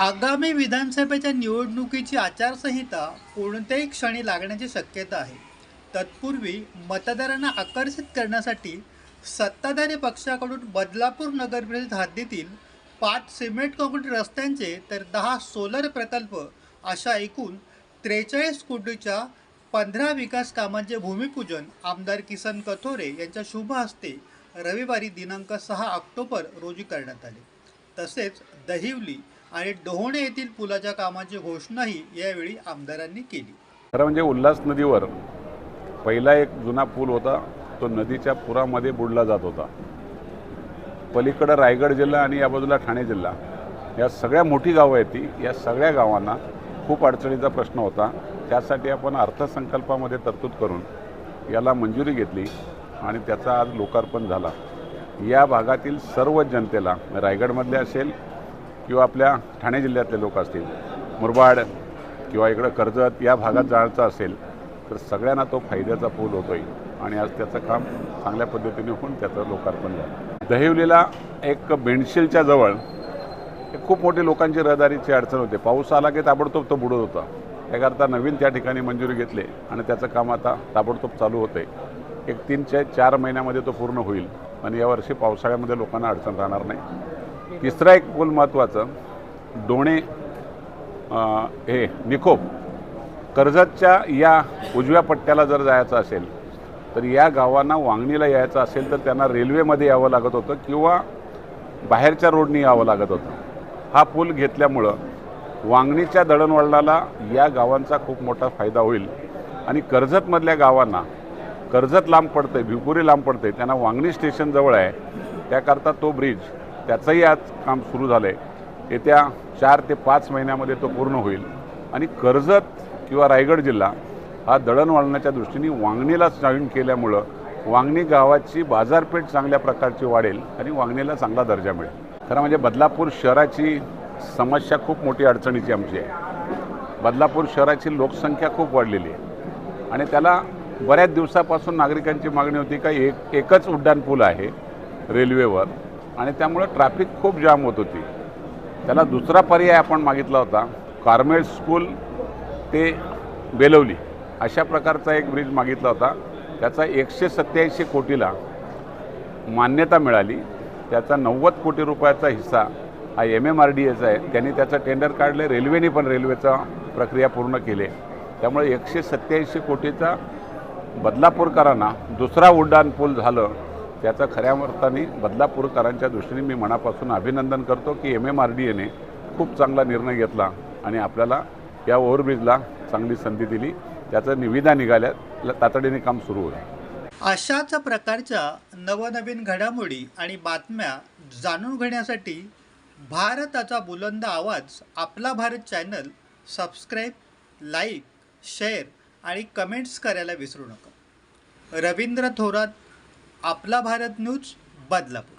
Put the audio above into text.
आगामी विधानसभेच्या निवडणुकीची आचारसंहिता कोणत्याही क्षणी लागण्याची शक्यता आहे. तत्पूर्वी मतदारांना आकर्षित करण्यासाठी सत्ताधारी पक्षाकडून बदलापूर नगरपरिषद हद्दीतील पाच सिमेंट कॉन्क्रीट रस्त्यांचे तर दहा सोलर प्रकल्प अशा एकूण त्रेचाळीस कोटीच्या पंधरा विकास कामांचे भूमिपूजन आमदार किसन कथोरे यांच्या शुभ हस्ते रविवारी दिनांक सहा ऑक्टोबर रोजी करण्यात आले. तसेच दहिवली आणि डोहोणे येथील पुलाच्या कामाची घोषणाही यावेळी आमदारांनी केली. खरं म्हणजे उल्हास नदीवर पहिला एक जुना पूल होता तो नदीच्या पुरामध्ये बुडला जात होता. पलीकडं रायगड जिल्हा आणि या बाजूला ठाणे जिल्हा. या सगळ्या मोठी गावं आहेत ती. या सगळ्या गावांना खूप अडचणीचा प्रश्न होता. त्यासाठी आपण अर्थसंकल्पामध्ये तरतूद करून याला मंजुरी घेतली आणि त्याचा आज लोकार्पण झाला. या भागातील सर्व जनतेला रायगडमधले असेल किंवा आपल्या ठाणे जिल्ह्यातले लोक असतील मुरबाड किंवा इकडं कर्जत या भागात जायचं असेल तर सगळ्यांना तो फायद्याचा पूल होतो आहे आणि आज त्याचं काम चांगल्या पद्धतीने होऊन त्याचं लोकार्पण झालं. दहिवलीला एक बेंडशीलच्या जवळ एक खूप मोठी लोकांची रहदारीची अडचण होते. पाऊस आला की ताबडतोब तो बुडत होता. त्याकरता नवीन त्या ठिकाणी मंजुरी घेतली आणि त्याचं काम आता ताबडतोब चालू होतं आहे एक तीन चार महिन्यामध्ये तो पूर्ण होईल आणि यावर्षी पावसाळ्यामध्ये लोकांना अडचण राहणार नाही. तिसरा एक पूल महत्त्वाचं डोणे हे निकोप. कर्जतच्या या उजव्या पट्ट्याला जर जायचं असेल तर या गावांना वांगणीला यायचं असेल तर त्यांना रेल्वेमध्ये यावं लागत होतं किंवा बाहेरच्या रोडनी यावं लागत होतं. हा पूल घेतल्यामुळं वांगणीच्या दळणवळणाला या गावांचा खूप मोठा फायदा होईल. आणि कर्जतमधल्या गावांना कर्जत लांब पडतंय भिपुरी लांब पडतंय त्यांना वांगणी स्टेशन जवळ आहे. त्याकरता तो ब्रिज त्याचंही आज काम सुरू झालं आहे येत्या चार ते पाच महिन्यामध्ये तो पूर्ण होईल. आणि कर्जत किंवा रायगड जिल्हा हा दळणवळणाच्या दृष्टीने वांगणीला जॉईन केल्यामुळं वांगणी गावाची बाजारपेठ चांगल्या प्रकारची वाढेल आणि वांगणीला चांगला दर्जा मिळेल. खरं म्हणजे बदलापूर शहराची समस्या खूप मोठी अडचणीची आमची आहे. बदलापूर शहराची लोकसंख्या खूप वाढलेली आहे. आणि त्याला बऱ्याच दिवसापासून नागरिकांची मागणी होती का एक एकच उड्डाणपूल आहे रेल्वेवर. आणि त्यामुळं ट्रॅफिक खूप जाम होत होती. त्याला दुसरा पर्याय आपण मागितला होता. कार्मेल स्कूल ते बेलवली अशा प्रकारचा एक ब्रिज मागितला होता. त्याचा एकशे सत्याऐंशी कोटीला मान्यता मिळाली. त्याचा नव्वद कोटी रुपयाचा हिस्सा हा एम एम आर डी एचा आहे. त्यांनी त्याचं टेंडर काढले. रेल्वेने पण रेल्वेचा प्रक्रिया पूर्ण केली. त्यामुळे एकशे सत्याऐंशी कोटीचा बदलापूरकरांना दुसरा उड्डाण पूल झालं. त्याचा खऱ्या अर्थाने बदलापूरकरांच्या दृष्टीने मी मनापासून अभिनंदन करतो की एम एम आर डी एने खूप चांगला निर्णय घेतला आणि आपल्याला या ओव्हरब्रिजला चांगली संधी दिली. त्याचं निविदा निघाल्या तातडीने काम सुरू होईल. अशाच प्रकारच्या नवनवीन घडामोडी आणि बातम्या जाणून घेण्यासाठी भारताचा बुलंद आवाज आपला Bharat channel subscribe like share आणि कमेंट्स करायला विसरू नका. रवींद्र थोरात आपला भारत न्यूज बदलापूर.